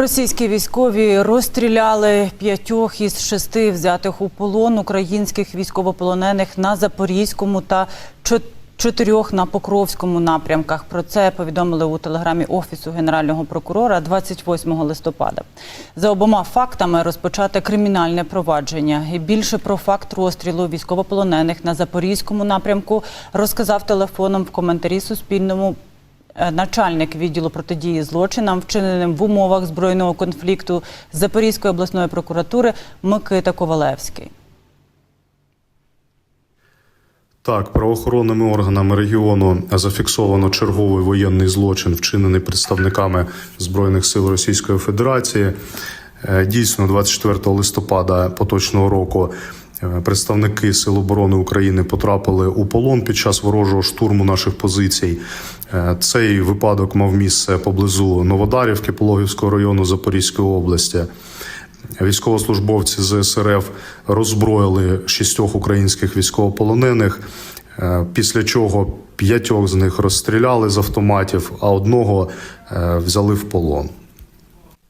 Російські військові розстріляли п'ятьох із шести взятих у полон українських військовополонених на Запорізькому та чотирьох на Покровському напрямках. Про це повідомили у телеграмі офісу генерального прокурора 28 листопада. За обома фактами розпочати кримінальне провадження. І більше про факт розстрілу військовополонених на Запорізькому напрямку розказав телефоном в коментарі Суспільному начальник відділу протидії злочинам, вчиненим в умовах збройного конфлікту Запорізької обласної прокуратури Микита Ковалевський. Так, правоохоронними органами регіону зафіксовано черговий воєнний злочин, вчинений представниками збройних сил Російської Федерації. Е, Дійсно, 24 листопада поточного року е, представники Сил оборони України потрапили у полон під час ворожого штурму наших позицій. Е, Цей випадок мав місце поблизу Новодарівки Пологівського району Запорізької області. Військовослужбовці ЗСРФ роззброїли шістьох українських військовополонених, е, після чого п'ятьох з них розстріляли з автоматів, а одного е, взяли в полон.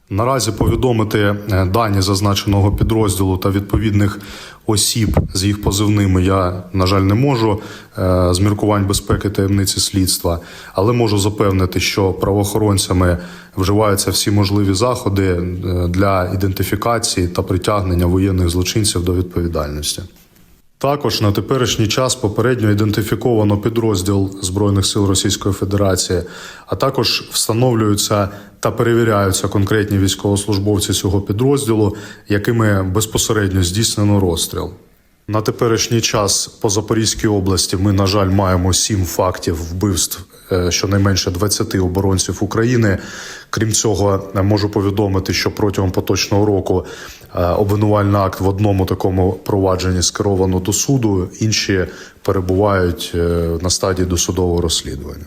Наразі повідомити е, дані зазначеного підрозділу та відповідних осіб з їх позивними я, на жаль, не можу е, з міркувань безпеки таємниці слідства, але можу запевнити, що правоохоронцями вживаються всі можливі заходи е, для ідентифікації та притягнення воєнних злочинців до відповідальності. Також на теперішній час попередньо ідентифіковано підрозділ Збройних сил Російської Федерації, а також встановлюються та перевіряються конкретні військовослужбовці цього підрозділу, якими безпосередньо здійснено розстріл. На теперішній час по Запорізькій області ми, на жаль, маємо сім фактів вбивств е, щонайменше 20 оборонців України. Крім цього, е, можу повідомити, що протягом поточного року е, обвинувальний акт в одному такому провадженні скеровано до суду, інші перебувають на стадії досудового розслідування.